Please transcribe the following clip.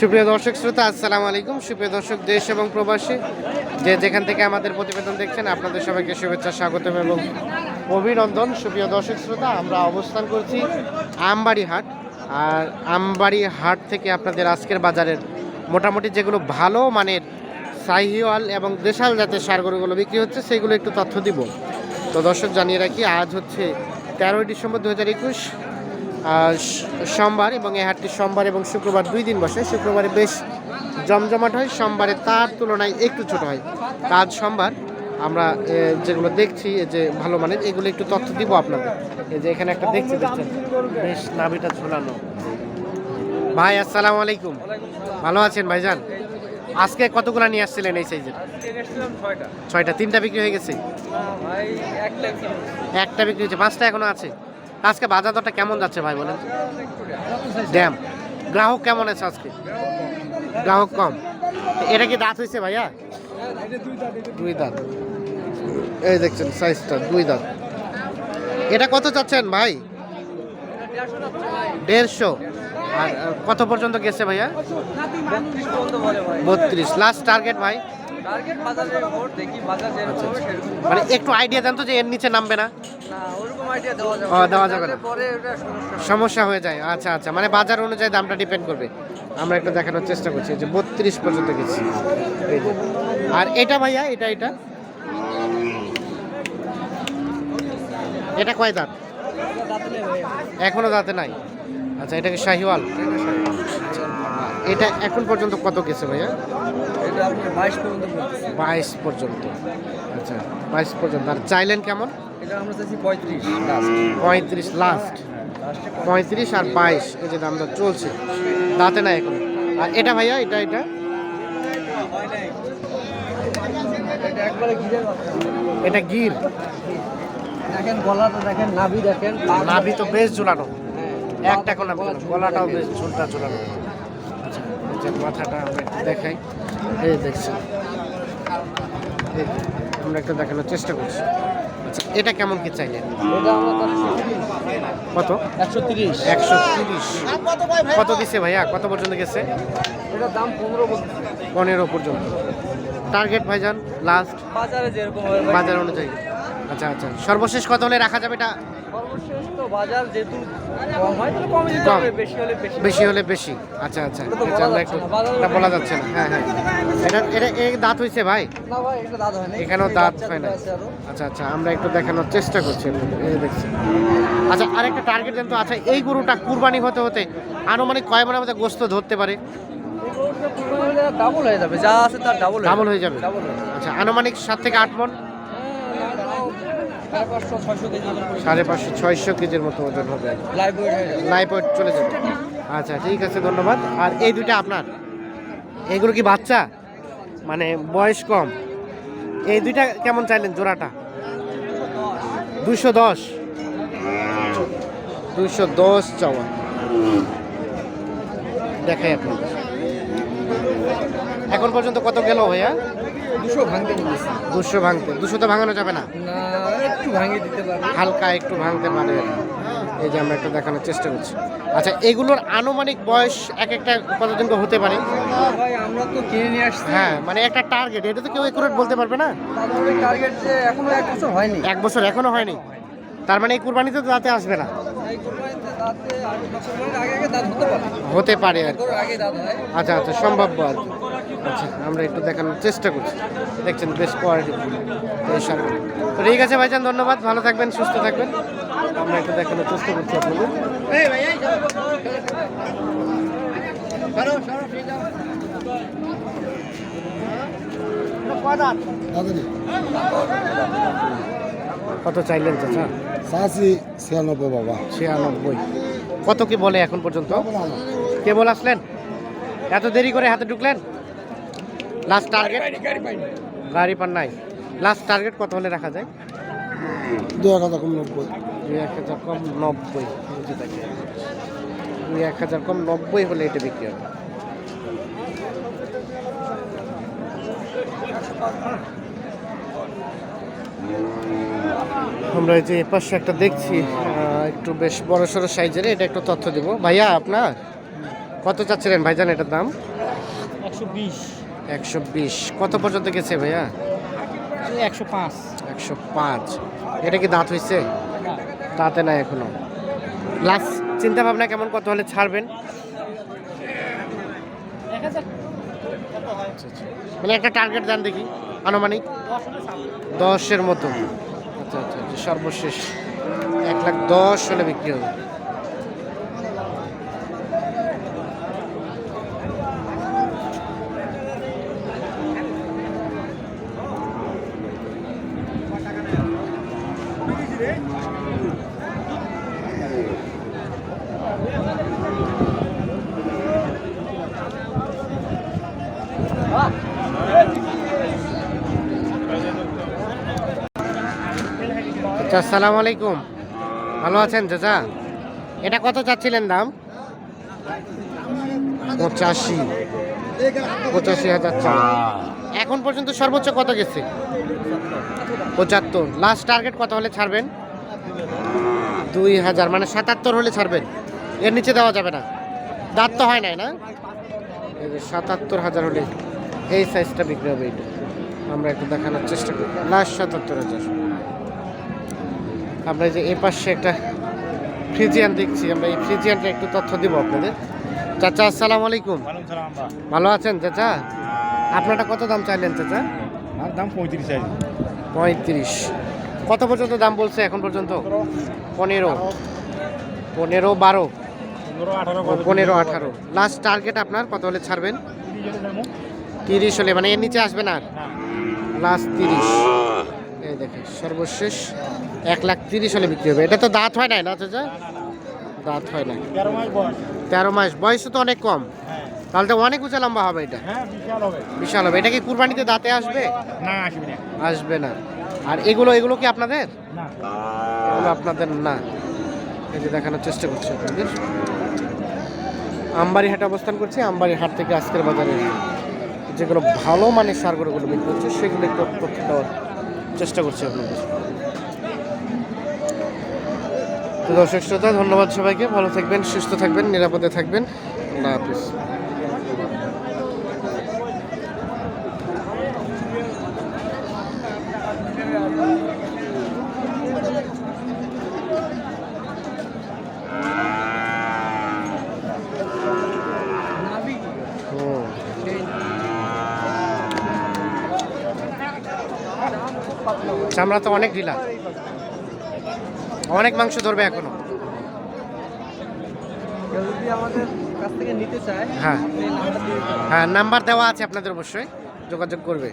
সুপ্রিয় দর্শক শ্রোতা, আসসালামু আলাইকুম। সুপ্রিয় দর্শক, দেশ এবং প্রবাসী, যে যেখান থেকে আমাদের প্রতিবেদন দেখছেন, আপনাদের সবাইকে শুভেচ্ছা, স্বাগতম এবং অভিনন্দন। সুপ্রিয় দর্শক শ্রোতা, আমরা অবস্থান করছি আমবাড়ি হাট আর আমবাড়ি হাট থেকে আপনাদের আজকের বাজারের মোটামুটি যেগুলো ভালো মানের সাহিওয়াল এবং দেশাল জাতের সারগরুগুলো বিক্রি হচ্ছে, সেগুলো একটু তথ্য দিব। তো দর্শক, জানিয়ে রাখি, আজ হচ্ছে তেরোই ডিসেম্বর দু হাজার একুশ। সোমবার এবং এই হাটটি সোমবার এবং শুক্রবার দুই দিন বসে। শুক্রবারে বেশ জমজমাট হয়, সোমবারে তার তুলনায় একটু ছোট হয়। আজ সোমবার আমরা যেগুলো দেখছি যে ভালো মানের, এগুলো একটু তথ্য দিব আপনাদের। এই যে এখানে একটা দেখছি বেশ নাভিটা ঝোলানো। ভাই, আসসালামু আলাইকুম। ভালো আছেন ভাইজান? আজকে কতগুলো নিয়ে আসছিলেন এই সাইজের? ছয়টা। তিনটা বিক্রি হয়ে গেছে? একটা বিক্রি হয়েছে, পাঁচটা এখনও আছে? আজকে বাজার দরটা কেমন যাচ্ছে ভাই বলেন? ড্যাম। গ্রাহক কেমন আছে আজকে? গ্রাহক কম। এটা কি দাঁত হয়েছে ভাইয়া? দুই দাঁত। এই দেখছেন সাইজটা দুই দাঁত। এটা কত চাচ্ছেন ভাই? দেড়শো। আর কত পর্যন্ত গেছে ভাইয়া? বত্রিশ। লাস্ট টার্গেট ভাই? মানে একটু আইডিয়া দেন তো যে এর নিচে নামবে না। দেওয়া যাবে। না। সমস্যা হয়ে যায়। আচ্ছা আচ্ছা। মানে বাজার অনুযায়ী দামটা ডিপেন্ড করবে। আমরা একটু দেখানোর চেষ্টা করছি। যে বত্রিশ পর্যন্ত গেছি। আর এটা ভাইয়া এটা এটা? এটা কয় দাঁত? এখনও দাঁতে নাই। আচ্ছা এটা কি শাহিওয়াল? এটা এখন পর্যন্ত কত গেছে ভাইয়া? বাইশ পর্যন্ত আচ্ছা বাইশ পর্যন্ত। আর চাইলেন কেমন? পঁয়ত্রিশ লাস্ট পঁয়ত্রিশ আর বাইশ এই যে দামটা চলছে। দাঁতে না এখন। আর এটা ভাইয়া এটা এটা? এটা গির। দেখেন গলাটা দেখেন নাভি দেখেন নাভি তো বেশ ঝুলানো। একটা কোনা গলাটাও বেশ ঝুলটা ঝুলানো আচ্ছা যে মাথাটা আমরা দেখাই। এই দেখছেন। এই, আমরা একটু দেখানোর চেষ্টা করছি। আচ্ছা এটা কেমন কি চাইলেন? কত? একশো তিরিশ। একশো তিরিশ। কত দিছে ভাইয়া? কত পর্যন্ত গেছে? এটার দাম পনেরো পনেরো পর্যন্ত। টার্গেট ভাইজান লাস্ট বাজারে যেরকম বাজার অনুযায়ী। আচ্ছা আচ্ছা। সর্বশেষ কত হলে রাখা যাবে এটা? সর্বশেষ তো বাজার যেহেতু কম হয় তো কমই দিতে হবে বেশি হলে বেশি। বেশি হলে বেশি। আচ্ছা আচ্ছা। এটা আমরা একটু এটা বলা যাচ্ছে না। হ্যাঁ হ্যাঁ। এটা এটা এই দাঁত হয়েছে ভাই? না ভাই এটা দাঁত হয় না এখানেও দাঁত হয় না। আচ্ছা আচ্ছা। আমরা একটু দেখানোর চেষ্টা করছি এই দেখছি আচ্ছা আরেকটা টার্গেট দেন তো। আচ্ছা এই গরুটা কুরবানি হতে হতে আনুমানিক কয় মনের মধ্যে গোস্ত ধরতে পারে? ডাবল হয়ে যাবে। যা আছে তার ডাবল ডাবল হয়ে যাবে। আচ্ছা আনুমানিক সাত থেকে আট মন? সাড়ে পাঁচশো ছয়শো কেজির মতো ওজন হবে। লাইভ ওয়েট হয়ে যাবে। লাইভ ওয়েট চলে যাবে। আচ্ছা ঠিক আছে ধন্যবাদ। আর এই দুইটা আপনার? এগুলো কি বাচ্চা? মানে বয়স কম? এই দুইটা কেমন চাইলেন জোড়াটা? দুশো দশ। দুশো দশ চাওয়া। দেখাই আপনাদের। এখন পর্যন্ত কত গেল ভাইয়া? দুশো ভাঙতে দুশো ভাঙতে। দুশো তো ভাঙানো যাবে না। না একটু ভাঙিয়ে দিতে পারবে। হালকা একটু ভাঙতে পারে। এই যে আমরা একটু দেখানোর চেষ্টা করছি। আচ্ছা এগুলোর আনুমানিক বয়স এক একটা কতদিন হতে পারে। ভাই আমরা তো কিনে নিয়ে আসছি। হ্যাঁ মানে একটা টার্গেট এটা তো কেউ একুরেট বলতে পারবে না। টার্গেট যে এখনও এক বছর হয়নি। এক বছর এখনও হয়নি। তার মানে এই কুরবানিতে তো দাঁতে আসবে না। হতে পারে। আর আচ্ছা আচ্ছা সম্ভাব্য আর কি। আচ্ছা আমরা একটু দেখানোর চেষ্টা করছি। দেখছেন বেশ কোয়ালিটি তো ঠিক আছে ভাইজান ধন্যবাদ। ভালো থাকবেন সুস্থ থাকবেন। আমরা একটু দেখানোর চেষ্টা করছি আপনাদের। কত চাইলেন চাচা? সাসি ছিয়ানব্বই বাবা। ছিয়ানব্বই। কত কি বলে এখন পর্যন্ত? কেবল আসলেন? এত দেরি করে হাতে ঢুকলেন? লাস্ট টার্গেট গাড়ি পান নাই। লাস্ট টার্গেট কত হলে রাখা যায়? দু এক হাজার কম নব্বই। দুই এক হাজার কম নব্বই বুঝে থাকি। দুই এক হাজার কম নব্বই হলে এটা বিক্রি হবে। আমরা এই যে এপাশে একটা দেখছি একটু বেশ বড় সড়ো সাইজের এটা একটু তথ্য দিব। ভাইয়া আপনার? কত চাচ্ছিলেন? ভাইজান এটার দাম? একশো বিশ। একশো বিশ। কত পর্যন্ত গেছে ভাইয়া? একশো পাঁচ। একশো পাঁচ। এটা কি দাঁত হয়েছে দাঁতে নাই এখনও। লাস্ট চিন্তা ভাবনা কেমন? কত হলে ছাড়বেন? এক হাজার। মানে একটা টার্গেট দেন দেখি আনুমানিক। দশের মতো। আচ্ছা আচ্ছা আচ্ছা, সর্বশেষ। এক লাখ দশ হলে বিক্রি হবে। আচ্ছা আসসালামু আলাইকুম। ভালো আছেন, চাচা? এটা কত চাচ্ছিলেন দাম? পঁচাশি। পঁচাশি হাজার এখন পর্যন্ত সর্বোচ্চ কত গেছে? পঁচাত্তর। লাস্ট টার্গেট কত হলে ছাড়বেন? দুই হাজার মানে সাতাত্তর হলে ছাড়বেন। এর নিচে দেওয়া যাবে না। দাঁত তো হয় নাই না? এই যে সাতাত্তর হাজার হলে এই সাইজটা বিক্রি হবে এটা আমরা একটু দেখানোর চেষ্টা করি। লাস্ট সাতাত্তর হাজার। আমরা যে এই পাশে একটা ফ্রিজিয়ান দেখছি। আমরা এই ফ্রিজিয়ানটা একটু তথ্য দিব আপনাদের। চাচা আসসালামু আলাইকুম। ভালো আছেন চাচা? আপনারটা কত দাম চাইলেন চাচা? আর দাম পঁয়ত্রিশ পঁয়ত্রিশ। কত পর্যন্ত দাম বলছে এখন পর্যন্ত? পনেরো। পনেরো, বারো? পনেরো, আঠারো। লাস্ট টার্গেট আপনার, কত হলে ছাড়বেন? তিরিশ হলে মানে এর নিচে আসবেন আর? লাস্ট তিরিশ। এই দেখে সর্বশেষ এক লাখ তিরিশ হলে বিক্রি হবে। এটা তো দাঁত হয় নাই না চাচা দাঁত হয় না তেরো মাস বয়স। তো অনেক কম। তাহলে তো অনেক উঁচা লম্বা হবে এটা। হ্যাঁ বিশাল হবে। বিশাল হবে। এটা কি কুরবানিতে দাঁতে আসবে? না আসবে না। আসবে না। আর এগুলো এগুলো কি আপনাদের? না। এগুলো আপনাদের না। এই যে দেখানোর চেষ্টা করছি আপনাদের। আমবাড়ি হাটে অবস্থান করছি। আমবাড়ি হাট থেকে আজকের বাজারে যেগুলো ভালো মানের সারগুলোগুলো বিক্রি হচ্ছে সেগুলো একটু তথ্য দেওয়ার চেষ্টা করছি আপনাদের। দর্শক শ্রোতা ধন্যবাদ সবাইকে। ভালো থাকবেন সুস্থ থাকবেন নিরাপদে থাকবেন। আল্লাহ হাফিজ। চামড়া তো অনেক ঢিলা। অনেক মাংস ধরবে এখনও। যদি আমাদের কাছ থেকে নিতে চায় হ্যাঁ। হ্যাঁ নাম্বার দেওয়া আছে আপনাদের অবশ্যই যোগাযোগ করবে।